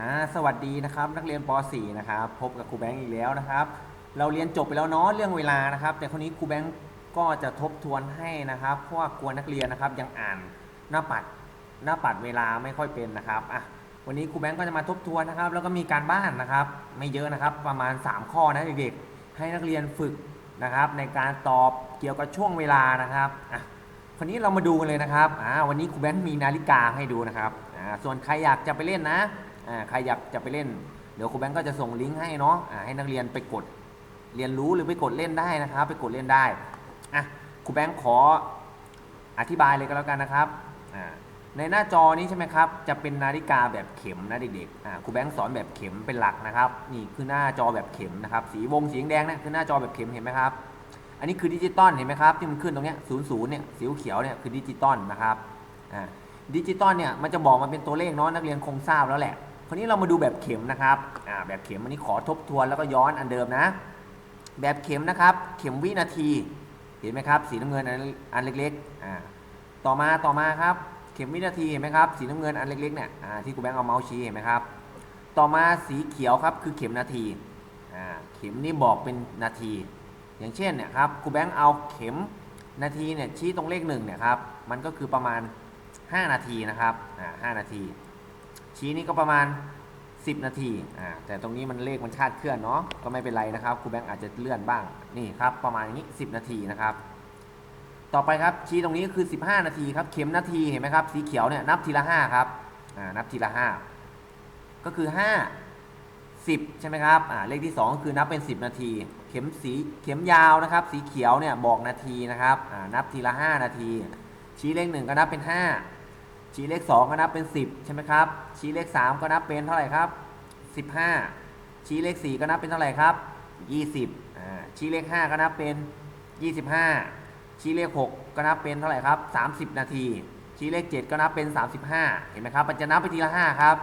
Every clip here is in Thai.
อ่าสวัสดีนะครับนักเรียนป .4 นะครับพบกับครูแบงค์อีกแล้วนะครับ เราเรียนจบไปแล้วเนาะเรื่องเวลานะครับ แต่คนนี้ครูแบงค์ก็จะทบทวนให้นะครับเพราะว่ากลัวนักเรียนนะครับยังอ่านหน้าปัดหน้าปัดเวลาไม่ค่อยเป็นนะครับอะวันนี้ครูแบงค์ก็จะมาทบทวนนะครับ แล้วก็มีการบ้านนะครับ ไม่เยอะนะครับประมาณ 3 ข้อนะเด็กๆให้นักเรียนฝึกนะครับ ในการตอบเกี่ยวกับช่วงเวลานะครับอะคนนี้เรามาดูกันเลยนะครับอ่าวันนี้ครูแบงค์มีนาฬิกาให้ดูนะครับอ่าส่วนใครอยากจะไปเล่นนะ ใครอยากจะไปเล่น เดี๋ยวครูแบงค์ก็จะส่งลิงก์ให้เนาะอ่าให้นักเรียนไปกดเรียนรู้หรือไปกดเล่นได้นะครับ ไปกดเล่นได้อะครูแบงค์ขออธิบายเลยก็แล้วกันนะครับในหน้าจอนี้ใช่ไหมครับ จะเป็นนาฬิกาแบบเข็มนะเด็กๆครูแบงค์สอนแบบเข็มเป็นหลักนะครับ นี่คือหน้าจอแบบเข็มนะครับ สีวงสีแดงนะคือหน้าจอแบบเข็มเห็นไหมครับ อันนี้คือดิจิตอลเห็นไหมครับที่มันขึ้นตรงนี้ศูนย์ศูนย์เนี่ยสีเขียวเนี่ยคือดิจิตอลนะครับดิจิตอลเนี่ยมันจะบอกมันเป็นตัวเลขเนาะนักเรียนคงทราบแล้วแหละ คราวนี้เรามาดูแบบเข็มนะครับอ่าแบบเข็มอันนี้ขอทบทวนแล้วก็ย้อนอันเดิมนะ แบบเข็มนะครับ เข็มวินาที เห็นไหมครับ สีน้ำเงินอันเล็กๆอ่าต่อมาต่อมาครับ เข็มวินาทีเห็นไหมครับ สีน้ำเงินอันเล็กๆเนี่ยอ่าที่ครูแบงค์เอาเมาส์ชี้เห็นไหมครับ ต่อมาสีเขียวครับคือเข็มนาทีอ่าเข็มนี่บอกเป็นนาที อย่างเช่นเนี่ยครับครูแบงค์เอาเข็มนาทีเนี่ยชี้ตรงเลขหนึ่งเนี่ยครับมันก็คือประมาณ 5 นาทีนะครับอ่าหนาที ชี้นี่ก็ประมาณ 10 นาทีอ่าแต่ตรงนี้มันเลขมันคาดเคลื่อนเนาะก็ไม่เป็นไรนะครับครูแบงค์อาจจะเลื่อนบ้างนี่ครับประมาณอย่างนี้ 10 นาทีนะครับ ต่อไปครับชี้ตรงนี้ก็คือ 15 นาทีครับเข็มนาทีเห็นไหมครับสีเขียวเนี่ยนับทีละ5ครับอ่านับทีละ 5 ก็คือ 5 10 ใช่ไหมครับอ่าเลขที่2ก็คือนับเป็น 10 นาที เข็มสีเข็มยาวนะครับ สีเขียวเนี่ยบอกนาทีนะครับอ่านับทีละ 5 นาที ชี้เลข1ก็นับเป็น 5 ชี้เลข 2 ก็นับเป็น 10 ใช่ไหมครับ ชี้เลข 3 ก็นับเป็นเท่าไหร่ครับ 15 ชี้เลข 4 ก็นับเป็นเท่าไหร่ครับ 20อ่าชี้เลข 5 ก็นับเป็น 25 ชี้เลข 6 ก็นับเป็นเท่าไหร่ครับ 30 นาที ชี้เลข 7 ก็นับเป็น 35 เห็นไหมครับ มันจะนับไปทีละ 5 ครับ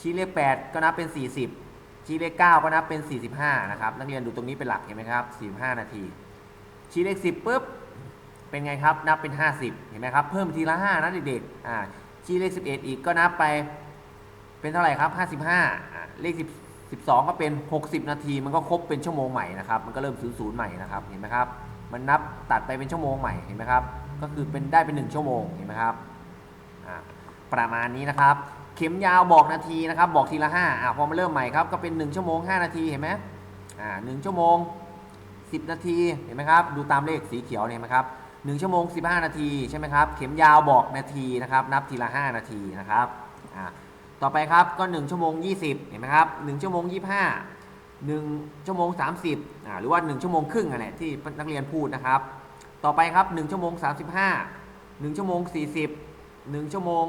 ชี้เลข 8 ก็นับเป็น 40 ชี้เลข 9 ก็นับเป็น 45 นะครับ นักเรียนดูตรงนี้เป็นหลักเห็นไหมครับ 45 นาที ชี้เลข 10ปุ๊บ เป็นไงครับ นับเป็น 50 เห็นไหมครับ เพิ่มทีละ 5 นะเด็กๆอ่าชี้เลข 11 อีกก็นับไป เป็นเท่าไหร่ครับ 55อ่าเลข 10 12 ก็เป็น 60 นาที มันก็ครบเป็นชั่วโมงใหม่นะครับ มันก็เริ่มศูนย์ศูนย์ใหม่นะครับ เห็นไหมครับ มันนับตัดไปเป็นชั่วโมงใหม่ เห็นไหมครับ ก็คือเป็นได้เป็น 1 ชั่วโมง เห็นไหมครับอ่าประมาณนี้นะครับ เข็มยาวบอกนาทีนะครับ บอกทีละ5อ่าพอมาเริ่มใหม่ครับ ก็เป็น 1 ชั่วโมง 5 นาที เห็นไหมอ่า1ชั่วโมง 10 นาที เห็นไหมครับ ดูตามเลขสีเขียวเนี่ยเห็นไหมครับ 1ชั่วโมง 15 นาทีใช่ไหมครับ เข็มยาวบอกนาทีนะครับ นับทีละ 5 นาทีนะครับอ่าต่อไปครับก็ 1 ชั่วโมง 20 เห็นไหมครับ1ชั่วโมง 25 1 ชั่วโมง 30อ่าหรือว่า 1 ชั่วโมงครึ่งอะไรที่นักเรียนพูดนะครับ ต่อไปครับ 1 ชั่วโมง 35 1 ชั่วโมง 40 1 ชั่วโมง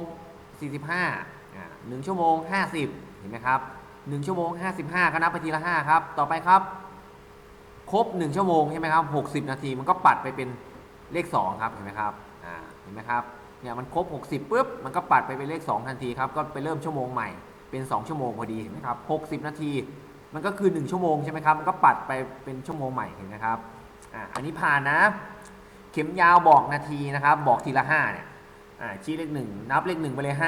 45อ่า1ชั่วโมง 50 เห็นไหมครับ 1 ชั่วโมง 55 ก็นับไปทีละ 5 ครับ ต่อไปครับ ครบ 1 ชั่วโมงใช่ไหมครับ 60 นาทีมันก็ปัดไปเป็น เลข 2 ครับเห็นไหมครับอ่าเห็นไหมครับเนี่ยมันครบ 60ปุ๊บมันก็ปัดไปเป็นเลข 2 ทันทีครับก็ไปเริ่มชั่วโมงใหม่เป็น 2 ชั่วโมงพอดีเห็นไหมครับ60 นาที มันก็คือ 1 ชั่วโมงใช่ไหมครับมันก็ปัดไปเป็นชั่วโมงใหม่เห็นไหมครับอ่าอันนี้ผ่านนะ เข็มยาวบอกนาทีนะครับบอกทีละ5เนี่ยอ่าชี้เลข 1 นับเลข 1 ไปเลย 5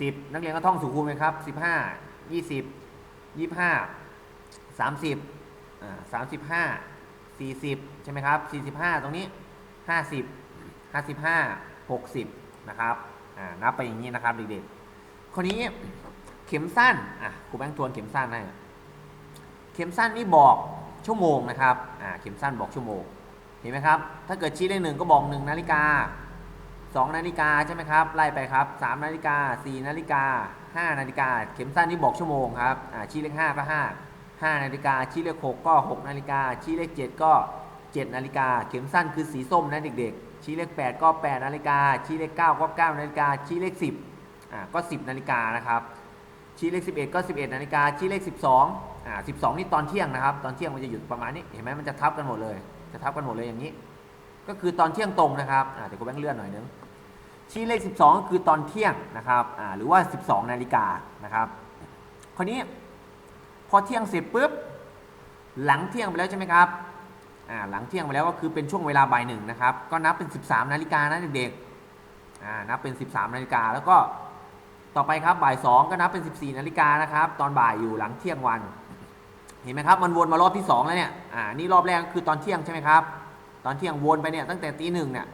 10 นักเรียนก็ท่องสูตรคูณไหมครับ15 20 25 30อ่า35 40 ใช่ไหมครับ 45 ตรงนี้ 50 55 60 นะครับอ่านับไปอย่างนี้นะครับเด็กๆคนนี้เข็มสั้นอะครูแบงค์ทวนเข็มสั้นให้เข็มสั้นนี่บอกชั่วโมงนะครับอ่าเข็มสั้นบอกชั่วโมง เห็นไหมครับ ถ้าเกิดชี้เลขหนึ่งก็บอก1นาฬิกา2นาฬิกาใช่ไหมครับไล่ไปครับ3นาฬิกา4นาฬิกา5นาฬิกาเข็มสั้นนี่บอกชั่วโมงครับอ่าชี้เลข5ก็5 5นาฬิกาชี้เลข6ก็ 6 นาฬิกาชี้เลข 7 ก็ 7นาฬิกาเข็มสั้นคือสีส้มนะเด็กๆ ชี้เลข 8 ก็ 8 นาฬิกา ชี้เลข 9 ก็ 9 นาฬิกา ชี้เลข 10อ่าก็ 10 นาฬิกานะครับ ชี้เลข 11 ก็ 11 นาฬิกา ชี้เลข 12อ่า12 นี่ตอนเที่ยงนะครับ ตอนเที่ยงมันจะหยุดประมาณนี้ เห็นไหมมันจะทับกันหมดเลย จะทับกันหมดเลยอย่างนี้ ก็คือตอนเที่ยงตรงนะครับอ่าเดี๋ยวกูแบงค์เลื่อนหน่อยนึง ชี้เลข 12 ก็คือตอนเที่ยงนะครับอ่าหรือว่า 12 นาฬิกานะครับ คราวนี้พอเที่ยงเสร็จปุ๊บหลังเที่ยงไปแล้วใช่ไหมครับ อ่าหลังเที่ยงไปแล้วก็คือเป็นช่วงเวลาบ่ายหนึ่งนะครับ ก็นับเป็น 13 นาฬิกานะเด็กๆอ่านับเป็น 13 นาฬิกาแล้วก็ต่อไปครับบ่ายสองก็นับเป็น 14 นาฬิกานะครับ ตอนบ่ายอยู่หลังเที่ยงวัน เห็นไหมครับ มันวนมารอบที่ 2 แล้วเนี่ยอ่านี่รอบแรกก็คือตอนเที่ยงใช่ไหมครับ ตอนเที่ยงวนไปเนี่ยตั้งแต่ตีหนึ่งเนี่ย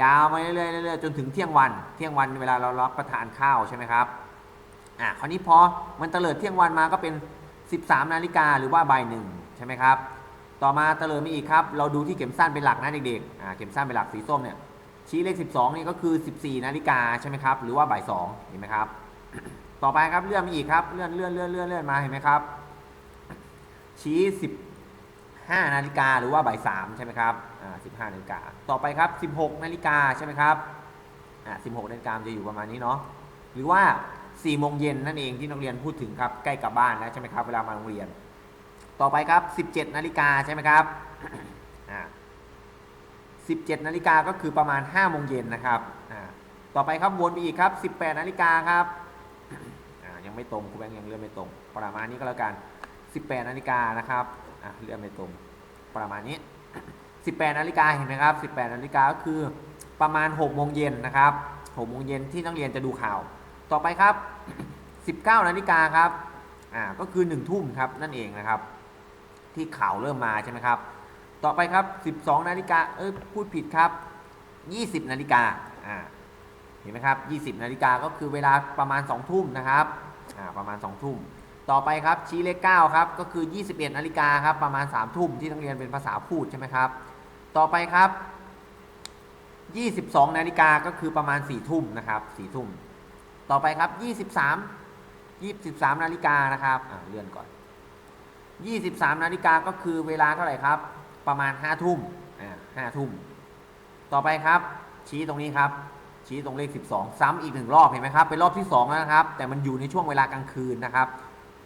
ยาวมาเรื่อยๆเรื่อยๆจนถึงเที่ยงวัน เที่ยงวันเวลาเรารับประทานข้าวใช่ไหมครับอ่าคราวนี้พอมันเตลิดเที่ยงวันมาก็เป็น 13 นาฬิกาหรือว่าบ่ายหนึ่งใช่ไหมครับ ต่อมาเตลิดมาอีกครับ เราดูที่เข็มสั้นเป็นหลักนะเด็กๆอ่าเข็มสั้นเป็นหลักสีส้มเนี่ยชี้เลข 12นี่ก็คือ 14 นาฬิกาใช่ไหมครับ หรือว่าบ่าย2เห็นไหมครับ ต่อไปครับเลื่อนมาอีกครับ เลื่อนเลื่อนเลื่อนเลื่อนเลื่อนมาเห็นไหมครับ ชี้ 15 นาฬิกาหรือว่าบ่าย3ใช่ไหมครับ อ่า 15 นาฬิกา ต่อไปครับ 16 นาฬิกาใช่ไหมครับ อ่า 16 นาฬิกาจะอยู่ประมาณนี้เนาะ หรือว่า4โมงเย็นนั่นเองที่นักเรียนพูดถึงครับ ใกล้กับบ้านแล้วใช่ไหมครับ เวลามาโรงเรียน ต่อไปครับ 17 นาฬิกาใช่ไหมครับ 17 นาฬิกาก็คือประมาณ 5 โมงเย็นนะครับต่อไปครับวนไปอีกครับ 18 นาฬิกาครับยังไม่ตรงครูแบงค์ยังเลื่อนไม่ตรง ประมาณนี้ก็แล้วกัน 18 นาฬิกานะครับเลื่อนไม่ตรง ประมาณนี้ 18 นาฬิกาเห็นไหมครับ 18 นาฬิกาก็คือประมาณ 6 โมงเย็นนะครับ6โมงเย็นที่นักเรียนจะดูข่าว ต่อไปครับ 19 นาฬิกาครับ อ่า ก็คือ 1 ทุ่มครับนั่นเองนะครับ ที่ข่าวเริ่มมาใช่ไหมครับ ต่อไปครับ 12 นาฬิกาเอ้ยพูดผิดครับ 20 นาฬิกาอ่าเห็นไหมครับ 20 นาฬิกาก็คือเวลาประมาณ 2 ทุ่มนะครับอ่าประมาณ 2 ทุ่ม ต่อไปครับชี้เลข9ครับก็คือ 21 นาฬิกาครับประมาณ 3 ทุ่มที่นักเรียนเป็นภาษาพูดใช่ไหมครับ ต่อไปครับ 22 นาฬิกาก็คือประมาณ 4 ทุ่มนะครับ4ทุ่ม ต่อไปครับ 23 23 นาฬิกานะครับอ่าเลื่อนก่อน 23 นาฬิกาก็คือเวลาเท่าไหร่ครับ ประมาณ 5 ทุ่มอ่า5ทุ่ม ต่อไปครับ ชี้ตรงนี้ครับ ชี้ตรงเลข 12 ซ้ำอีกหนึ่งรอบเห็นไหมครับ เป็นรอบที่2แล้วนะครับ แต่มันอยู่ในช่วงเวลากลางคืนนะครับ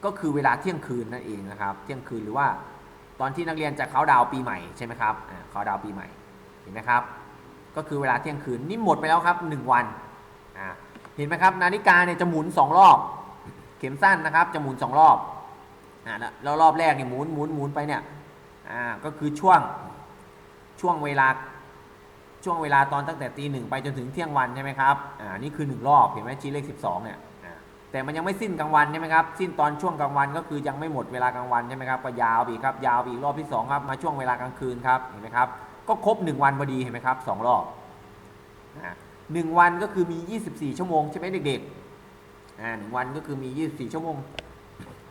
ก็คือเวลาเที่ยงคืนนั่นเองนะครับ เที่ยงคืนหรือว่าตอนที่นักเรียนจะเขาดาวปีใหม่ใช่ไหมครับอ่าเขาดาวปีใหม่ เห็นไหมครับ ก็คือเวลาเที่ยงคืนนี่หมดไปแล้วครับ 1 วันอ่าเห็นไหมครับ นาฬิกาเนี่ยจะหมุน 2 รอบ เข็มสั้นนะครับ จะหมุน 2 รอบ อ่าแล้วรอบแรกเนี่ยหมุนหมุนหมุนไปเนี่ยอ่าก็คือช่วงช่วงเวลาช่วงเวลาตอนตั้งแต่ตีหนึ่งไปจนถึงเที่ยงวันใช่ไหมครับอ่านี่คือ 1 รอบเห็นไหมชี้เลข 12เนี่ยแต่มันยังไม่สิ้นกลางวันใช่ไหมครับสิ้นตอนช่วงกลางวันก็คือยังไม่หมดเวลากลางวันใช่ไหมครับก็ยาวอีกครับยาวอีกรอบที่2ครับมาช่วงเวลากลางคืนครับเห็นไหมครับก็ครบ 1 วันพอดีเห็นไหมครับ2รอบหนึ่งวันก็คือมี 24 ชั่วโมงใช่ไหมเด็กๆอ่าหนึ่งวันก็คือมี 24 ชั่วโมง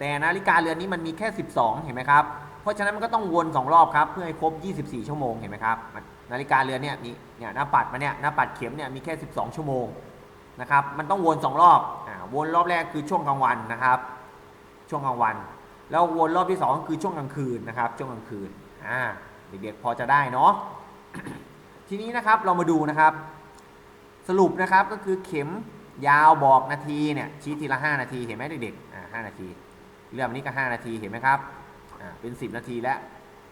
แต่นาฬิกาเรือนนี้มันมีแค่ 12 เห็นไหมครับ เพราะฉะนั้นมันก็ต้องวน 2 รอบครับ เพื่อให้ครบ 24 ชั่วโมงเห็นไหมครับนนาฬิกาเรือนเนี่ยมีเนี่ยหน้าปัดมาเนี่ยหน้าปัดเข็มเนี่ยมีแค่ 12 ชั่วโมงนะครับมันต้องวน 2 รอบอ่าวนรอบแรกคือช่วงกลางวันนะครับ ช่วงกลางวัน แล้ววนรอบที่ 2 คือช่วงกลางคืนนะครับ ช่วงกลางคืนอ่าเด็กๆพอจะได้เนาะทีนี้นะครับเรามาดูนะครับ สรุปนะครับก็คือเข็มยาวบอกนาทีเนี่ยชี้ทีละ 5 นาทีเห็นไหมเด็กๆอ่า5นาที เรื่องอันนี้ก็ 5 นาทีเห็นไหมครับเป็น 10 นาทีแล้ว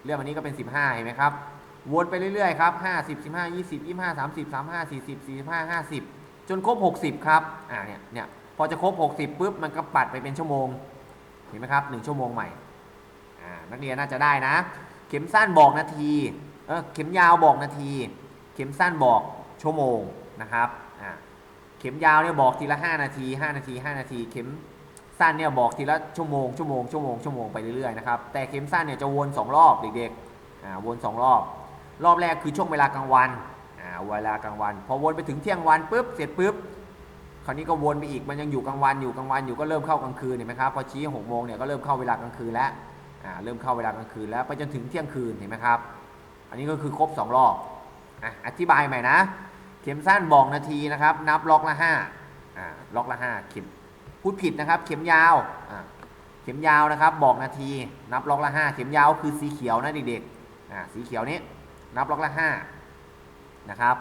เรื่องอันนี้ก็เป็น 15 เห็นไหมครับวนไปเรื่อยๆครับ50 15 20 25 30 35 40 45 50 จนครบ 60 ครับอ่าเนี่ยเนี่ยพอจะครบ 60ปุ๊บมันก็ปัดไปเป็นชั่วโมงเห็นไหมครับ1ชั่วโมงใหม่อ่านักเรียนน่าจะได้นะ เข็มสั้นบอกนาทีเออเข็มยาวบอกนาที เข็มสั้นบอกชั่วโมงนะครับอ่าเข็มยาวเนี่ยบอกทีละ 5 นาที 5 นาที 5 นาที เข็ม สั้นเนี่ยบอกทีละชั่วโมงชั่วโมงชั่วโมงชั่วโมงไปเรื่อยๆนะครับแต่เข็มสั้นเนี่ยจะวน 2 รอบเด็กๆอ่าวน2รอบ รอบแรกคือช่วงเวลากลางวันอ่าเวลากลางวัน พอวนไปถึงเที่ยงวันปุ๊บเสร็จปุ๊บคราวนี้ก็วนไปอีกมันยังอยู่กลางวันอยู่กลางวันอยู่ก็เริ่มเข้ากลางคืนเห็นไหมครับพอชี้หกโมงเนี่ยก็เริ่มเข้าเวลากลางคืนแล้วอ่าเริ่มเข้าเวลากลางคืนแล้วไปจนถึงเที่ยงคืนเห็นไหมครับ อันนี้ก็คือครบ 2 รอบอะอธิบายใหม่นะ เข็มสั้นบอกนาทีนะครับ นับล็อกละห้าอ่าล็อกละห้าเข็ม พูดผิดนะครับ เข็มยาวเข็มยาวนะครับ บอกนาที นับล็อกละห้าเข็มยาวคือสีเขียวนะเด็กๆอ่าสีเขียวนี้นับล็อกละห้านะครับ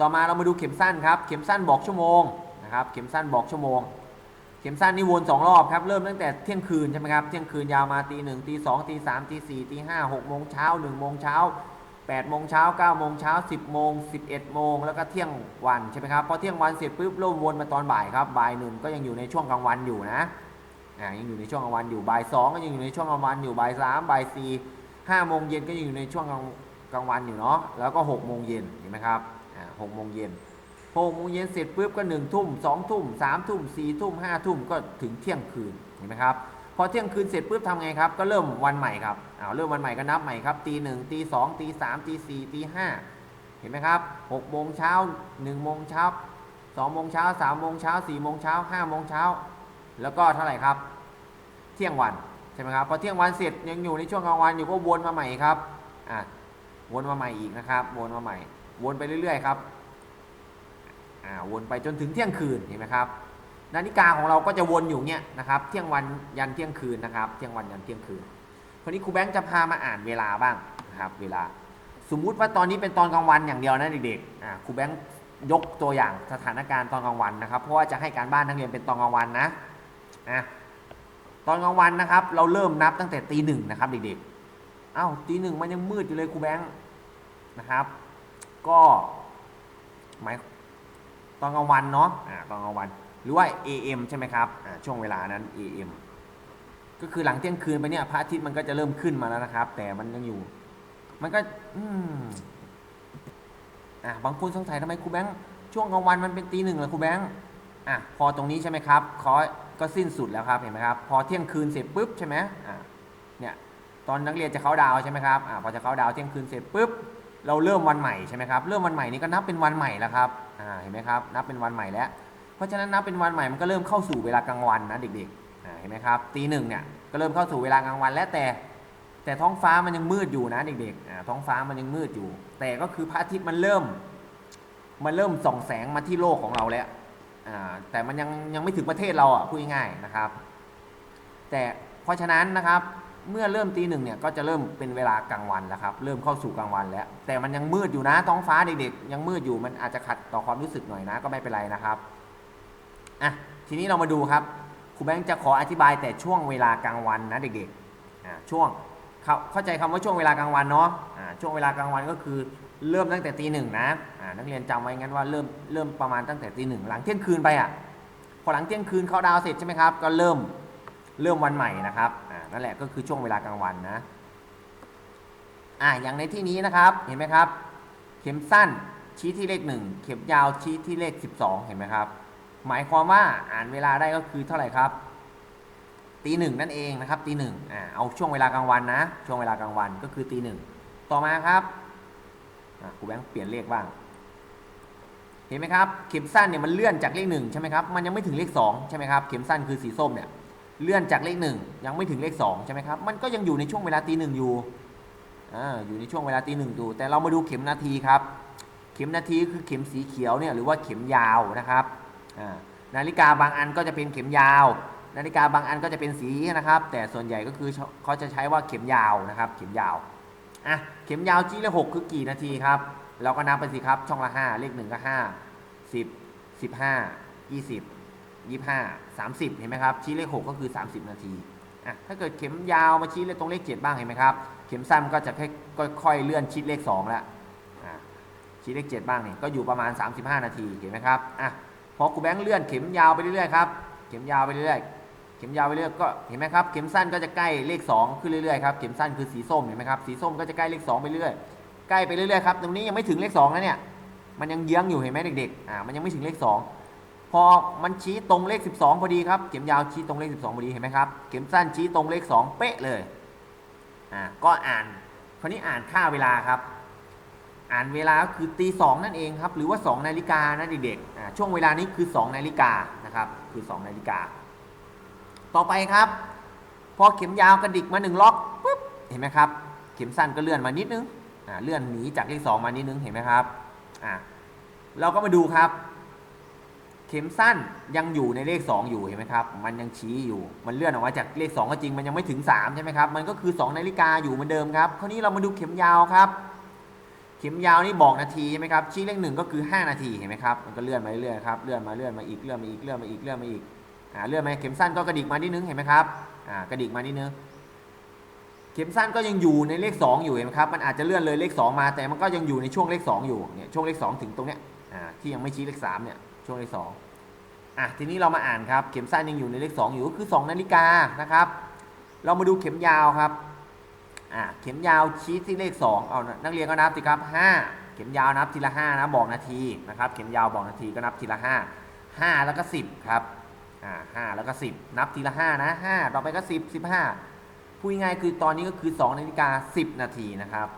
ต่อมาเรามาดูเข็มสั้นครับ เข็มสั้นบอกชั่วโมงนะครับ เข็มสั้นบอกชั่วโมง เข็มสั้นนี่วนสองรอบครับ เริ่มตั้งแต่เที่ยงคืนใช่ไหมครับ เที่ยงคืนยาวมาตีหนึ่งตีสองตีสามตีสี่ตีห้าหกโมงเช้าหนึ่งโมงเช้า 8โมงเช้า9โมงเช้า10โมง11 โมง แล้วก็เที่ยงวันใช่ไหมครับพอเที่ยงวันเสร็จปุ๊บเริ่มวนมาตอนบ่ายครับบ่ายหนึ่งก็ยังอยู่ในช่วงกลางวันอยู่นะอ่ายังอยู่ในช่วงกลางวันอยู่บ่ายสองก็ยังอยู่ในช่วงกลางวันอยู่บ่ายสามบ่ายสี่ห้าโมงเย็นก็ยังอยู่ในช่วงกลางกลางวันอยู่เนาะแล้วก็6โมงเย็นเห็นไหมครับอ่าหกโมงเย็นหกโมงเย็นเสร็จปุ๊บก็หนึ่งทุ่มสองทุ่มสามทุ่มสี่ทุ่มห้าทุ่มก็ถึงเที่ยงคืนเห็นไหมครับ พอเที่ยงคืนเสร็จปุ๊บทำไงครับ ก็เริ่มวันใหม่ครับอ้าวเริ่มวันใหม่ก็นับใหม่ครับตีหนึ่งตีสองตีสามตีสี่ตีห้าเห็นไหมครับหกโมงเช้าหนึ่งโมงเช้าสองโมงเช้าสามโมงเช้าสี่โมงเช้าห้าโมงเช้าแล้วก็เท่าไหร่ครับ เที่ยงวันใช่ไหมครับพอเที่ยงวันเสร็จยังอยู่ในช่วงกลางวันอยู่ก็วนมาใหม่ครับอะวนมาใหม่อีกนะครับ วนมาใหม่ วนไปเรื่อยๆครับอ่าวนไปจนถึงเที่ยงคืนเห็นไหมครับ นาฬิกาของเราก็จะวนอยู่เนี้ยนะครับ เที่ยงวันยันเที่ยงคืนนะครับ เที่ยงวันยันเที่ยงคืนคราวนี้ครูแบงค์จะพามาอ่านเวลาบ้างนะครับ เวลา สมมุติว่าตอนนี้เป็นตอนกลางวันอย่างเดียวนะเด็กๆครูแบงค์ยกตัวอย่างสถานการณ์ตอนกลางวันนะครับ เพราะว่าจะให้การบ้านนักเรียนเป็นตอนกลางวันนะอะตอนกลางวันนะครับ เราเริ่มนับตั้งแต่ตีหนึ่งนะครับเด็กๆเอ้าตีหนึ่งมันยังมืดอยู่เลยครูแบงค์นะครับ ก็หมายตอนกลางวันเนาะอ่าตอนกลางวัน หรือว่า AM ใช่ไหมครับช่วงเวลานั้น AM ก็คือหลังเที่ยงคืนไปเนี่ยพระอาทิตย์มันก็จะเริ่มขึ้นมาแล้วนะครับ แต่มันยังอยู่ มันก็ อืมอะบางคนสงสัยทำไมครูแบงค์ช่วงกลางวันมันเป็นตีหนึ่งเหรอครูแบงค์อะพอตรงนี้ใช่ไหมครับคอก็สิ้นสุดแล้วครับเห็นไหมครับ พอเที่ยงคืนเสร็จปุ๊บใช่ไหมอะเนี่ยตอนนักเรียนจะเข้าดาวใช่ไหมครับอะพอจะเข้าดาวเที่ยงคืนเสร็จปุ๊บเราเริ่มวันใหม่ใช่ไหมครับเริ่มวันใหม่นี้ก็นับเป็นวันใหม่แล้วครับอ่าเห็นไหมครับ นับเป็นวันใหม่แล้ว เพราะฉะนั้นนับเป็นวันใหม่มันก็เริ่มเข้าสู่เวลากลางวันนะเด็กๆเห็นไหมครับตีหนึ่งเนี่ยก็เริ่มเข้าสู่เวลากลางวันแล้วแต่ แต่ท้องฟ้ามันยังมืดอยู่นะเด็กๆท้องฟ้ามันยังมืดอยู่ แต่ก็คือพระอาทิตย์มันเริ่ม มันเริ่มส่องแสงมาที่โลกของเราแล้วแต่มันยังยังไม่ถึงประเทศเราอะพูดง่ายๆนะครับ แต่เพราะฉะนั้นนะครับเมื่อเริ่มตีหนึ่งเนี่ยก็จะเริ่มเป็นเวลากลางวันแล้วครับเริ่มเข้าสู่กลางวันแล้ว แต่มันยังมืดอยู่นะท้องฟ้าเด็กๆยังมืดอยู่มันอาจจะขัดต่อความรู้สึกหน่อยนะก็ไม่เป็นไรนะครับ อะทีนี้เรามาดูครับครูแบงค์จะขออธิบายแต่ช่วงเวลากลางวันนะเด็กๆอ่าช่วงเข้าเข้าใจคำว่าช่วงเวลากลางวันเนาะอ่าช่วงเวลากลางวันก็คือเริ่มตั้งแต่ตีหนึ่งนะอ่านักเรียนจำไว้งั้นว่าเริ่มเริ่มประมาณตั้งแต่ตีหนึ่งหลังเที่ยงคืนไปอะพอหลังเที่ยงคืนเขาดาวเสร็จใช่ไหมครับก็เริ่มเริ่มวันใหม่นะครับอ่านั่นแหละก็คือช่วงเวลากลางวันนะอ่าอย่างในที่นี้นะครับเห็นไหมครับ เข็มสั้นชี้ที่เลขหนึ่งเข็มยาวชี้ที่เลข 12 เห็นไหมครับ หมายความว่าอ่านเวลาได้ก็คือเท่าไหร่ครับตีหนึ่งนั่นเองนะครับตีหนึ่งอ่าเอาช่วงเวลากลางวันนะ ช่วงเวลากลางวันก็คือตีหนึ่งต่อมาครับครูแบงค์เปลี่ยนเลขบ้าง เห็นไหมครับ เข็มสั้นเนี่ยมันเลื่อนจากเลขหนึ่งใช่ไหมครับมันยังไม่ถึงเลขสองใช่ไหมครับเข็มสั้นคือสีส้มเนี่ยเลื่อนจากเลขหนึ่งยังไม่ถึงเลขสองใช่ไหมครับมันก็ยังอยู่ในช่วงเวลาตีหนึ่งอยู่อ่าอยู่ในช่วงเวลาตีหนึ่งอยู่แต่เรามาดูเข็มนาทีครับ เข็มนาทีคือเข็มสีเขียวเนี่ยหรือว่าเข็มยาวนะครับ นาฬิกาบางอันก็จะเป็นเข็มยาว นาฬิกาบางอันก็จะเป็นสีนะครับ แต่ส่วนใหญ่ก็คือเขาจะใช้ว่าเข็มยาวนะครับ เข็มยาวอะเข็มยาวจี้เลขหกคือกี่นาทีครับ เราก็นับไปสิครับ ช่องละห้าเลขหนึ่งก็ห้าสิบสิบห้ายี่สิบยี่ห้าสามสิบเห็นไหมครับ ชี้เลขหกก็คือ30นาทีอะถ้าเกิดเข็มยาวมาชี้เลขตรงเลขเจ็ดบ้างเห็นไหมครับ เข็มสั้นก็จะค่อยๆเลื่อนชิดเลขสองแล้วอะชี้เลขเจ็ดบ้างเนี่ยก็อยู่ประมาณ 35 นาทีเห็นไหมครับอะ พอครูแบงค์เลื่อนเข็มยาวไปเรื่อยๆครับ เข็มยาวไปเรื่อยๆ เข็มยาวไปเรื่อยก็เห็นไหมครับ เข็มสั้นก็จะใกล้เลข 2 ขึ้นเรื่อยๆครับ เข็มสั้นคือสีส้มเห็นไหมครับ สีส้มก็จะใกล้เลข 2 ไปเรื่อย ใกล้ไปเรื่อยๆครับ ตรงนี้ยังไม่ถึงเลข2นะเนี่ย มันยังเยื้องอยู่เห็นไหมเด็กๆ อ่า มันยังไม่ถึงเลข 2 พอมันชี้ตรงเลข 12 พอดีครับ เข็มยาวชี้ตรงเลข 12 พอดีเห็นไหมครับ เข็มสั้นชี้ตรงเลข 2 เป๊ะเลย อ่า ก็อ่าน คราวนี้อ่านค่าเวลาครับ อ่านเวลาก็คือตีสองนั่นเองครับ หรือว่า 2 นาฬิกานะเด็กๆช่วงเวลานี้คือ 2 นาฬิกานะครับ คือ 2 นาฬิกา ต่อไปครับ พอเข็มยาวกระดิกมา 1 ล็อกปุ๊บเห็นไหมครับ เข็มสั้นก็เลื่อนมานิดนึงเลื่อนหนีจากเลข2มานิดนึงเห็นไหมครับเราก็มาดูครับ เข็มสั้นยังอยู่ในเลข 2 อยู่เห็นไหมครับ มันยังชี้อยู่มันเลื่อนออกมาจากเลข 2 ก็จริงมันยังไม่ถึง3ใช่ไหมครับมันก็คือ 2 นาฬิกาอยู่เหมือนเดิมครับคราวนี้เรามาดูเข็มยาวครับ ข็มยาวนี่บอกนาทีใช่ไหมครับชี้เลขหนึ่งก็คือ 5 นาทีเห็นไหมครับมันก็เลื่อนมาเรื่อยๆครับเลื่อนมาเลื่อนมาอีกเลื่อนมาอีกเลื่อนมาอีกเลื่อนมาอีกอ่าเลื่อนไหมเข็มสั้นก็กระดิกมานิดนึงเห็นไหมครับอ่ากระดิกมานิดนึงเข็มสั้นก็ยังอยู่ในเลข 2 อยู่เห็นไหมครับมันอาจจะเลื่อนเลยเลข 2 มาแต่มันก็ยังอยู่ในช่วงเลข 2 อยู่เนี่ยช่วงเลข 2 ถึงตรงเนี้ยอ่าที่ยังไม่ชี้เลข3เนี่ยช่วงเลข2อะทีนี้เรามาอ่านครับเข็มสั้นยังอยู่ในเลข 2 อยู่ก็คือ 2 นาฬิกานะครับเรามาดูเข็มยาวครับ อะเข็มยาวชี้ที่เลข 2 เอานักเรียนก็นับสิครับ 5 เข็มยาวนับทีละ 5 นะบอกนาทีนะครับ เข็มยาวบอกนาทีก็นับทีละ 5 5 แล้วก็ 10 ครับอ่าห้าแล้วก็ 10 นับทีละ 5 นะ 5 ต่อไปก็ 10 15พูดง่ายคือตอนนี้ก็คือ2นาฬิกา10 นาทีนะครับ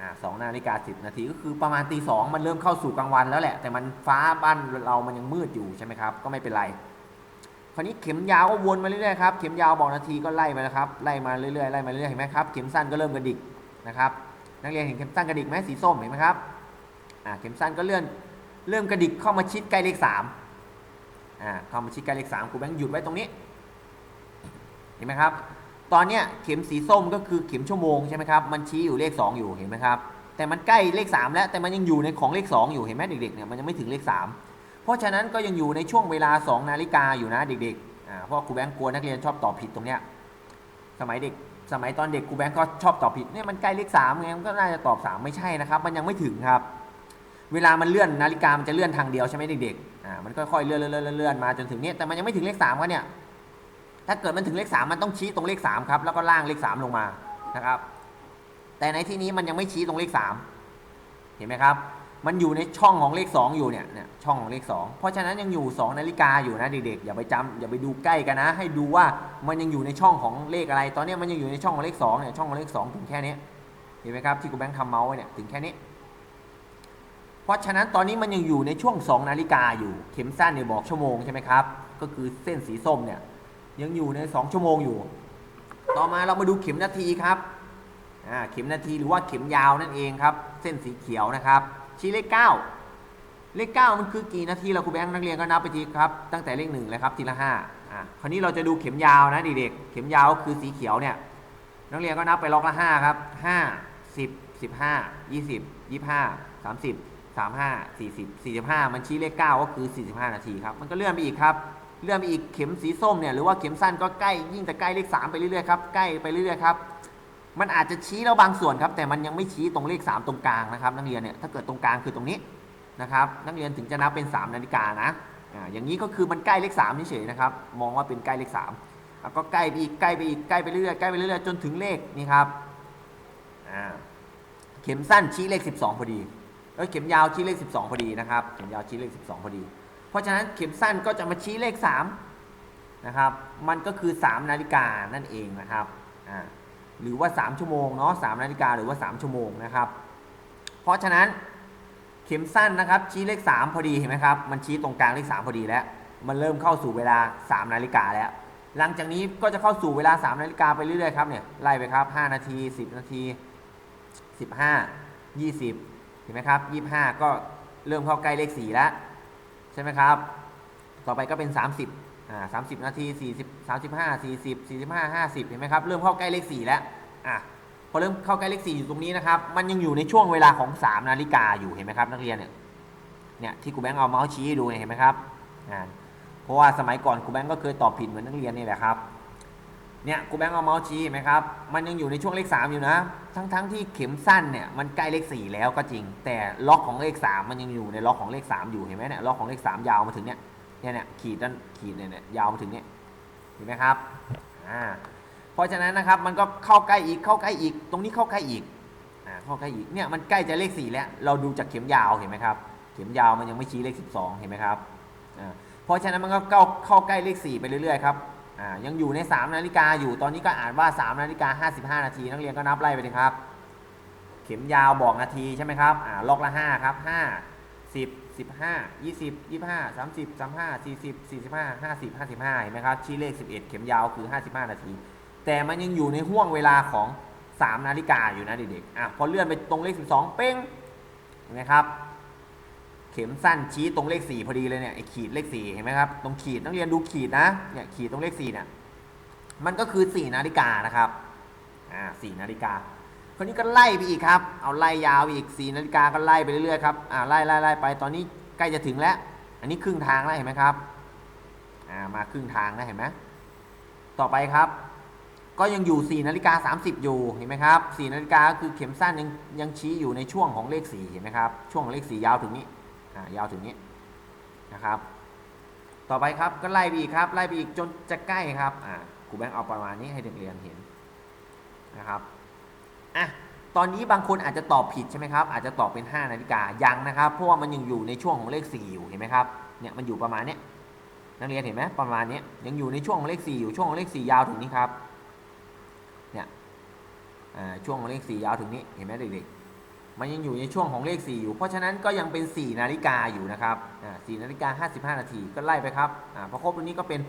อ่าสองนาฬิกา10 นาทีก็คือประมาณตีสองมันเริ่มเข้าสู่กลางวันแล้วแหละ แต่มันฟ้าบ้านเรามันยังมืดอยู่ใช่ไหมครับ ก็ไม่เป็นไร ราวนี้เข็มยาวก็วนมาเรื่อยๆครับ เข็มยาวบอกนาทีก็ไล่มาแล้วครับ ไล่มาเรื่อยๆ ไล่มาเรื่อยๆ เห็นไหมครับ เข็มสั้นก็เริ่มกระดิกนะครับ นักเรียนเห็นเข็มสั้นกระดิกไหมสีส้มเห็นไหมครับ อ่า เข็มสั้นก็เลื่อน เริ่มกระดิกเข้ามาชิดใกล้เลขสามอ่า เข้ามาชิดใกล้เลขสามครูแบงค์หยุดไว้ตรงนี้ เห็นไหมครับ ตอนเนี้ยเข็มสีส้มก็คือเข็มชั่วโมงใช่ไหมครับ มันชี้อยู่เลขสองอยู่ เห็นไหมครับ แต่มันใกล้เลขสามแล้ว แต่มันยังอยู่ในของเลขสองอยู่ เห็นไหมเด็กๆ เนี่ย มันยังไม่ถึงเลขสาม ราะฉะนั้นก็ยังอยู่ในช่วงเวลา 2 นาฬิกาอยู่นะเด็กๆเพราะครูแบงค์กลัวนักเรียนชอบตอบผิดตรงเนี้ยสมัยเด็กสมัยตอนเด็กครูแบงค์ก็ชอบตอบผิดเนี่ยมันใกล้เลขสามไงมันก็น่าจะตอบสามไม่ใช่นะครับ มันยังไม่ถึงครับ เวลามันเลื่อนนาฬิกามันจะเลื่อนทางเดียวใช่ไหมเด็กๆอ่ามันค่อยๆเลื่อนเลื่อนเลื่อนเลื่อนมาจนถึงเนี้ยแต่มันยังไม่ถึงเลขสามครับเนี่ยถ้าเกิดมันถึงเลขสามมันต้องชี้ตรงเลขสามครับแล้วก็ล่างเลขสามลงมานะครับ แต่ในที่นี้มันยังไม่ชี้ตรงเลขสามเห็นไหมครับ มันอยู่ในช่องของเลข 2 อยู่เนี่ยเนี่ยช่องของเลข 2 เพราะฉะนั้นยังอยู่ 2 นาฬิกาอยู่นะเด็กๆอย่าไปจำอย่าไปดูใกล้กันนะ ให้ดูว่ามันยังอยู่ในช่องของเลขอะไร ตอนนี้มันยังอยู่ในช่องของเลข2เนี่ยช่องของเลข 2 ถึงแค่นี้เห็นไหมครับที่กูแบงค์ทำเมาส์ไว้เนี่ยถึงแค่นี้ เพราะฉะนั้นตอนนี้มันยังอยู่ในช่วง 2 นาฬิกาอยู่ เข็มสั้นเนี่ยบอกชั่วโมงใช่ไหมครับก็คือเส้นสีส้มเนี่ยยังอยู่ใน 2 ชั่วโมงอยู่ ต่อมาเรามาดูเข็มนาทีครับอ่าเข็มนาทีหรือว่าเข็มยาวนั่นเองครับ เส้นสีเขียวนะครับ ชี้เลข 9 เลข 9 มันคือกี่นาทีเราครูแบงค์นักเรียนก็นับไปทีครับตั้งแต่เลขหนึ่งเลยครับทีละห้าอะคราวนี้เราจะดูเข็มยาวนะเด็กๆเข็มยาวคือสีเขียวเนี่ยนักเรียนก็นับไปล็อกละห้าครับห้าสิบสิบห้ายี่สิบยี่ห้าสามสิบสามห้าสี่สิบสี่สิบห้ามันชี้เลขเก้าก็คือสี่สิบห้านาทีครับ มันก็เลื่อนไปอีกครับ เลื่อนไปอีกเข็มสีส้มเนี่ย หรือว่าเข็มสั้นก็ใกล้ยิ่งแต่ใกล้เลขสามไปเรื่อยๆครับ ใกล้ไปเรื่อยๆครับ มันอาจจะชี้แล้วบางส่วนครับ แต่มันยังไม่ชี้ตรงเลข 3 ตรงกลางนะครับ นักเรียนเนี่ยถ้าเกิดตรงกลางคือตรงนี้นะครับ นักเรียนถึงจะนับเป็น 3 นาฬิกานะอ่าอย่างนี้ก็คือมันใกล้เลข3เฉยๆนะครับ มองว่าเป็นใกล้เลข3แล้วก็ใกล้ไปอีกใกล้ไปอีกใกล้ไปเรื่อยๆใกล้ไปเรื่อยๆจนถึงเลขนี่ครับอ่าเข็มสั้นชี้เลข 12 พอดีเอ้ยเข็มยาวชี้เลข 12 พอดีนะครับ เข็มยาวชี้เลข 12 พอดี เพราะฉะนั้นเข็มสั้นก็จะมาชี้เลข3นะครับ มันก็คือ 3 นาฬิกานั่นเองนะครับอ่า หรือว่า 3 ชั่วโมงเนาะ3นาฬิกาหรือว่า 3 ชั่วโมงนะครับ เพราะฉะนั้นเข็มสั้นนะครับชี้เลข 3 พอดีเห็นไหมครับมันชี้ตรงกลางเลข 3 พอดีแล้ว มันเริ่มเข้าสู่เวลา 3 นาฬิกาแล้ว หลังจากนี้ก็จะเข้าสู่เวลา 3 นาฬิกาไปเรื่อยๆครับเนี่ยไล่ไปครับ 5 นาที 10 นาที 15 20 เห็นไหมครับ 25 ก็เริ่มเข้าใกล้เลข 4 แล้ว ใช่ไหมครับ ต่อไปก็เป็น 30 อ่าสามสิบนาทีสี่สิบสามสิบห้าสี่สิบสี่สิบห้าห้าสิบเห็นไหมครับ เริ่มเข้าใกล้เลขสี่แล้วอะพอเริ่มเข้าใกล้เลขสี่อยู่ตรงนี้นะครับ มันยังอยู่ในช่วงเวลาของสามนาฬิกาอยู่เห็นไหมครับ นักเรียนเนี่ยเนี่ยที่ครูแบงค์เอาเมาส์ชี้ให้ดูเห็นไหมครับอ่าเพราะว่าสมัยก่อนครูแบงค์ก็เคยตอบผิดเหมือนนักเรียนนี่แหละครับเนี่ยครูแบงค์เอาเมาส์ชี้เห็นไหมครับมันยังอยู่ในช่วงเลขสามอยู่นะ ทั้งทั้งที่เข็มสั้นเนี่ยมันใกล้เลขสี่แล้วก็จริง แต่ล็อกของเลขสามมันยังอยู่ในล็อกของเลขสามอยู่เห็นไหมเนี่ยล็อกของเลขสามยาวมาถึงเนี่ย เนี่ยเนี่ยขีดด้านขีดเนี่ยเนี่ยยาวมาถึงเนี่ยเห็นไหมครับอ่าเพราะฉะนั้นนะครับมันก็เข้าใกล้อีกเข้าใกล้อีก ตรงนี้เข้าใกล้อีกอ่าเข้าใกล้อีกเนี่ยมันใกล้จะเลขสี่แล้วเราดูจากเข็มยาวเห็นไหมครับเข็มยาวมันยังไม่ชี้เลขสิบสองเห็นไหมครับอ่าเพราะฉะนั้นมันก็เข้าเข้าใกล้เลขสี่ไปเรื่อยๆครับอ่ายังอยู่ในสามนาฬิกาอยู่ตอนนี้ก็อ่านว่าสามนาฬิกาห้าสิบห้านาที นักเรียนก็นับไล่ไปเลยครับ เข็มยาวบอกนาทีใช่ไหมครับอ่าล็อกละห้าครับห้า สิบสิบห้ายี่สิบยี่ห้าสามสิบสามห้าสี่สิบสี่สิบห้าห้าสิบห้าสิบห้าเห็นไหมครับชี้เลขสิบเอ็ดเข็มยาวคือห้าสิบห้านาที แต่มันยังอยู่ในห่วงเวลาของสามนาฬิกาอยู่นะเด็กๆอะพอเลื่อนไปตรงเลขสิบสองเป้งเห็นไหมครับ เข็มสั้นชี้ตรงเลขสี่พอดีเลยเนี่ยไอ้ขีดเลขสี่เห็นไหมครับตรงขีดนักเรียนดูขีดนะเนี่ยขีดตรงเลขสี่เนี่ยมันก็คือสี่นาฬิกานะครับอ่าสี่นาฬิกา คนนี้ก็ไล่ไปอีกครับ เอาไล่ยาวไปอีก4นาฬิกาก็ไล่ไปเรื่อยๆครับ อ่าไล่ไล่ไล่ไป ตอนนี้ใกล้จะถึงแล้ว อันนี้ครึ่งทางแล้วเห็นไหมครับ อ่ามาครึ่งทางแล้วเห็นไหมต่อไปครับ ก็ยังอยู่4นาฬิกา30 อยู่ เห็นไหมครับ4นาฬิกาก็คือเข็มสั้นยังยังชี้อยู่ในช่วงของเลข4เห็นไหมครับ ช่วงของเลข4ยาวถึงนี้ อ่ายาวถึงนี้นะครับ ต่อไปครับก็ไล่ไปอีกครับ ไล่ไปอีกจนจะใกล้ครับ อ่าครูแบงค์เอาประมาณนี้ให้เด็กเรียนเห็นนะครับ อะตอนนี้บางคนอาจจะตอบผิดใช่ไหมครับ อาจจะตอบเป็น 5 นาฬิกายังนะครับ เพราะว่ามันยังอยู่ในช่วงของเลข 4 อยู่เห็นไหมครับเนี่ยมันอยู่ประมาณเนี้ยนักเรียนเห็นไหมประมาณเนี้ยยังอยู่ในช่วงของเลข 4 อยู่ช่วงของเลข 4 ยาวถึงนี้ครับเนี่ยช่วงของเลข 4 ยาวถึงนี้เห็นไหมเด็กๆ มันยังอยู่ในช่วงของเลข 4 อยู่ เพราะฉะนั้นก็ยังเป็น 4 นาฬิกาอยู่นะครับอ่นาฬิกา55 นาทีก็ไล่ไปครับอพอครบตรงนี้ก็เป็น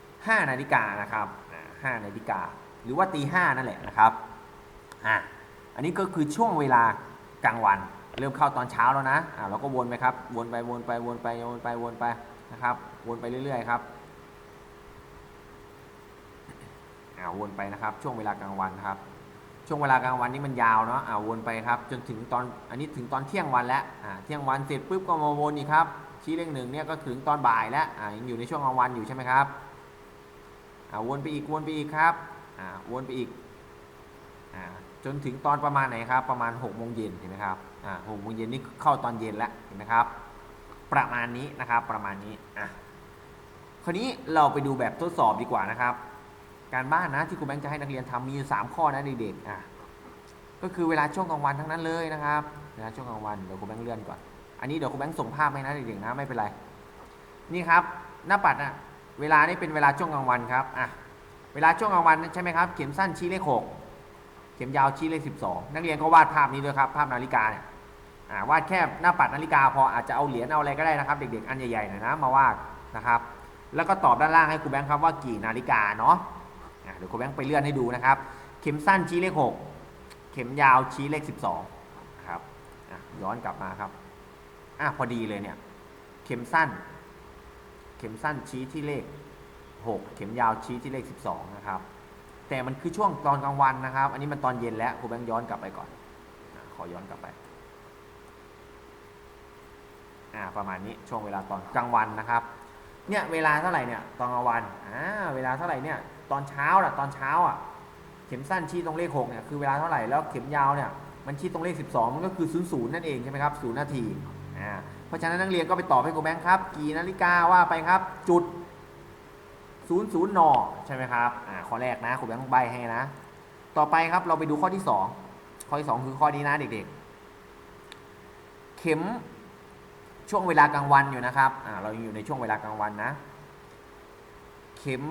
5 นาฬิกานะครับอ่า5นาฬิกาหรือว่าตีห้านั่นแหละนะครับอ่า อันนี้ก็คือช่วงเวลากลางวัน เริ่มเข้าตอนเช้าแล้วนะอ่าเราก็วนไปครับ วนไปวนไปวนไปวนไปวนไปนะครับ วนไปเรื่อยๆครับอ่าวนไปนะครับ ช่วงเวลากลางวันครับ ช่วงเวลากลางวันนี่มันยาวเนาะอ่าวนไปครับ จนถึงตอนอันนี้ถึงตอนเที่ยงวันแล้วอ่าเที่ยงวันเสร็จปุ๊บก็มาวนอีกครับชี้เลขหนึ่งเนี่ยก็ถึงตอนบ่ายแล้วอ่ายังอยู่ในช่วงกลางวันอยู่ใช่ไหมครับอ่าวนไปอีกวนไปอีกครับอ่าวนไปอีกอ่า จนถึงตอนประมาณไหนครับ ประมาณ6กโมงเย็นเห็นไหมครับอ่าหกโมงเย็นนี่เข้าตอนเย็นแล้วเห็นไหมครับ ประมาณนี้นะครับประมาณนี้อะคราวนี้เราไปดูแบบทดสอบดีกว่านะครับ การบ้านนะที่ครูแบงค์จะให้นักเรียนทำมีอยู่สามข้อนะเด็กๆอะก็คือเวลาช่วงกลางวันทั้งนั้นเลยนะครับเวลาช่วงกลางวันเดี๋ยวครูแบงค์เลื่อนก่อนอันนี้เดี๋ยวครูแบงค์ส่งภาพให้นะเด็กๆนะไม่เป็นไรนี่ครับหน้าปัดนะเวลานี่เป็นเวลาช่วงกลางวันครับอะเวลาช่วงกลางวันใช่ไหมครับ เข็มสั้นชี้เลขหก เข็มยาวชี้เลขสิบสองนักเรียนก็วาดภาพนี้ด้วยครับ ภาพนาฬิกาเนี่ยอ่าวาดแค่หน้าปัดนาฬิกาพออาจจะเอาเหรียญเอาอะไรก็ได้นะครับ เด็กๆอันใหญ่ๆหน่อยนะมาวาดนะครับ แล้วก็ตอบด้านล่างให้ครูแบงค์ครับว่ากี่นาฬิกาเนาะเดี๋ยวครูแบงค์ไปเลื่อนให้ดูนะครับ เข็มสั้นชี้เลขหกเข็มยาวชี้เลขสิบสองครับย้อนกลับมาครับอะพอดีเลยเนี่ย เข็มสั้น เข็มสั้นชี้ที่เลข 6 เข็มยาวชี้ที่เลข 12 นะครับ แต่มันคือช่วงตอนกลางวันนะครับ อันนี้มันตอนเย็นแล้วครูแบงค์ย้อนกลับไปก่อนขอย้อนกลับไปอ่าประมาณนี้ช่วงเวลาตอนกลางวันนะครับเนี่ยเวลาเท่าไหร่เนี่ยตอนกลางวันอ่าเวลาเท่าไหร่เนี่ยตอนเช้าน่ะตอนเช้าอะเข็มสั้นชี้ตรงเลข6เนี่ยคือเวลาเท่าไหร่แล้วเข็มยาวเนี่ยมันชี้ตรงเลข 12 มันก็คือ00นั่นเองใช่ไหมครับ0นาทีอ่าเพราะฉะนั้นนักเรียนก็ไปตอบให้ครูแบงค์ครับ กี่นาฬิกาว่าไปครับจุด 00นใช่ไหมครับอ่าข้อแรกนะครูแบงค์ใบให้นะ ต่อไปครับเราไปดูข้อที่ 2 ข้อที่ 2 คือข้อนี้นะเด็กๆ เข็มช่วงเวลากลางวันอยู่นะครับอ่าเรายังอยู่ในช่วงเวลากลางวันนะ เข็ม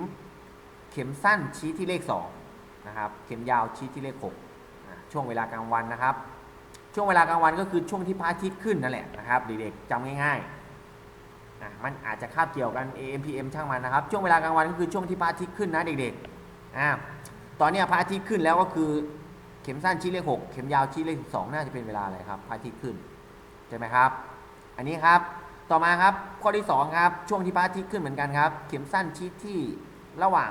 เข็มสั้นชี้ที่เลข2นะครับเข็มยาวชี้ที่เลข6ช่วงเวลากลางวันนะครับ ช่วงเวลากลางวันก็คือช่วงที่พระอาทิตย์ขึ้นนั่นแหละนะครับเด็กๆจำง่ายๆ อะมันอาจจะคาบเกี่ยวกัน AM PM ช่างมันนะครับ ช่วงเวลากลางวันก็คือช่วงที่พระอาทิตย์ขึ้นนะเด็กๆอ่าตอนเนี้ยพระอาทิตย์ขึ้นแล้วก็คือเข็มสั้นชี้เลขหกเข็มยาวชี้เลขสองน่าจะเป็นเวลาอะไรครับพระอาทิตย์ขึ้นใช่ไหมครับ อันนี้ครับต่อมาครับข้อที่สองครับช่วงที่พระอาทิตย์ขึ้นเหมือนกันครับ เข็มสั้นชี้ที่ระหว่าง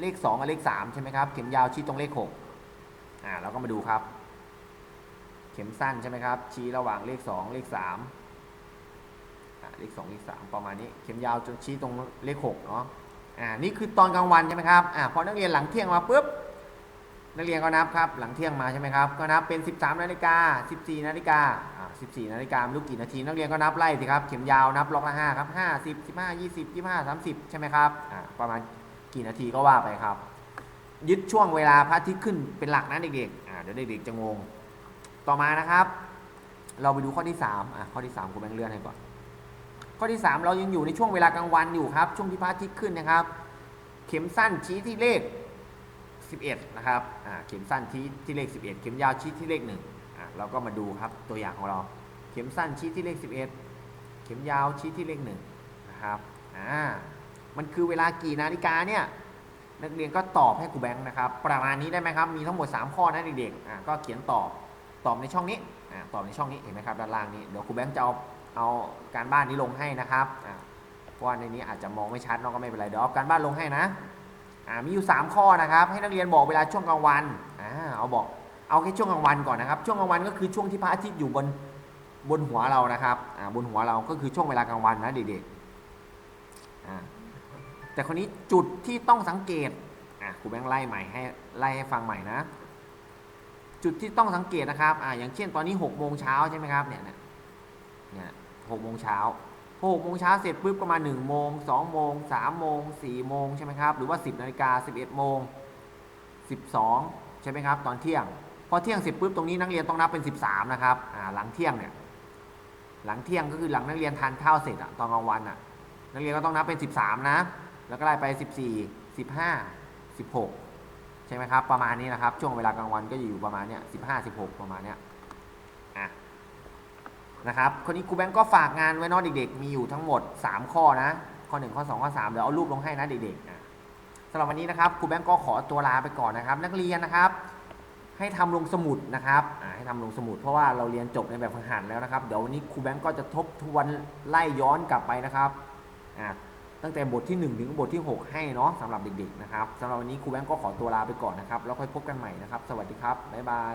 เลข 2 กับเลข 3 ใช่ไหมครับ เข็มยาวชี้ตรงเลข6อ่าเราก็มาดูครับ เข็มสั้นใช่ไหมครับ ชี้ระหว่างเลข 2 เลข3อะ เลขสองเลขสามประมาณนี้ เข็มยาวจนชี้ตรงเลขหกเนาะอ่านี่คือตอนกลางวันใช่ไหมครับอ่าพอนักเรียนหลังเที่ยงมาปุ๊บนักเรียนก็นับครับ หลังเที่ยงมาใช่ไหมครับ ก็นับเป็น 13นาฬิกา14นาฬิกาอ่า14นาฬิกาไม่รู้กี่นาที นักเรียนก็นับไล่สิครับ เข็มยาวนับล็อกละ5ครับ5 10 15 20 25 30 ใช่ไหมครับอ่าประมาณกี่นาทีก็ว่าไปครับ ยึดช่วงเวลาพระอาทิตย์ขึ้นเป็นหลักนะเด็กๆอ่าเดี๋ยวเด็กๆจะงง ต่อมานะครับ เราไปดูข้อที่3อ่าข้อที่3คุณแบงค์เลื่อนให้ก่อน ข้อที่ 3 เรายังอยู่ในช่วงเวลากลางวันอยู่ครับ ช่วงที่พระอาทิตย์ขึ้นนะครับ เข็มสั้นชี้ที่เลข 11 นะครับเข็มสั้นชี้ที่เลข 11 เข็มยาวชี้ที่เลข1อ่าเราก็มาดูครับตัวอย่างของเรา เข็มสั้นชี้ที่เลข 11 เข็มยาวชี้ที่เลข1นะครับอ่ามันคือเวลากี่นาฬิกาเนี่ยนักเรียนก็ตอบให้ครูแบงค์นะครับ ประมาณนี้ได้ไหมครับ มีทั้งหมด 3 ข้อนะเด็กๆอ่าก็เขียนตอบตอบในช่องนี้อ่าตอบในช่องนี้เห็นไหมครับด้านล่างนี้เดี๋ยวครูแบงค์จะเอา เอาการบ้านนี้ลงให้นะครับเพราะว่าในนี้อาจจะมองไม่ชัดเนาะก็ไม่เป็นไรเดี๋ยวเอาการบ้านลงให้นะมีอยู่ 3 ข้อนะครับ ให้นักเรียนบอกเวลาช่วงกลางวันอเอาบอกเอาแค่ช่วงกลางวันก่อนนะครับ ช่วงกลางวันก็คือช่วงที่พระอาทิตย์อยู่บนบนหัวเรานะครับบนหัวเราก็คือช่วงเวลากลางวันนะเด็กๆแต่คนนี้จุดที่ต้องสังเกตครูแบงค์ไล่ใหม่ให้ไล่ให้ฟังใหม่นะ จุดที่ต้องสังเกตนะครับออย่างเช่นตอนนี้6โมงเช้าใช่ไหมครับเนี่ยเนี่ย หกโมงเช้าพอหกโมงเช้าเสร็จปุ๊บก็มาหนึ่งโมงสองโมงสามโมงสี่โมงใช่ไหมครับ หรือว่าสิบนาฬิกาสิบเอ็ดโมงสิบสองใช่ไหมครับ ตอนเที่ยง พอเที่ยงเสร็จปุ๊บตรงนี้นักเรียนต้องนับเป็น 13 นะครับหลังเที่ยงเนี่ยหลังเที่ยงก็คือหลังนักเรียนทานข้าวเสร็จอะตอนกลางวันอะนักเรียนก็ต้องนับเป็น 13 นะ แล้วก็ไล่ไป 14 15 16 ใช่ไหมครับ ประมาณนี้นะครับ ช่วงเวลากลางวันก็อยู่ประมาณเนี้ย15 16 ประมาณเนี้ย นะครับคนนี้ครูแบงก์ก็ฝากงานไว้นอะเด็กๆ มีอยู่ทั้งหมด 3 ข้อนะ ข้อ 1 ข้อ 2 ข้อ 3 เดี๋ยวเอารูปลงให้นะเด็กๆอะสำหรับวันนี้นะครับครูแบงก์ก็ขอตัวลาไปก่อนนะครับ นักเรียนนะครับ ให้ทำลงสมุดนะครับให้ทำลงสมุดเพราะว่าเราเรียนจบในแบบฝึกหัดแล้วนะครับ เดี๋ยววันนี้ครูแบงก์ก็จะทบทวนไล่ย้อนกลับไปนะครับตั้งแต่บทที่ 1 ถึงบทที่ 6 ให้เนาะสำหรับเด็กๆนะครับสำหรับวันนี้ครูแบงก์ก็ขอตัวลาไปก่อนนะครับแล้วค่อยพบกันใหม่นะครับ สวัสดีครับบ๊ายบาย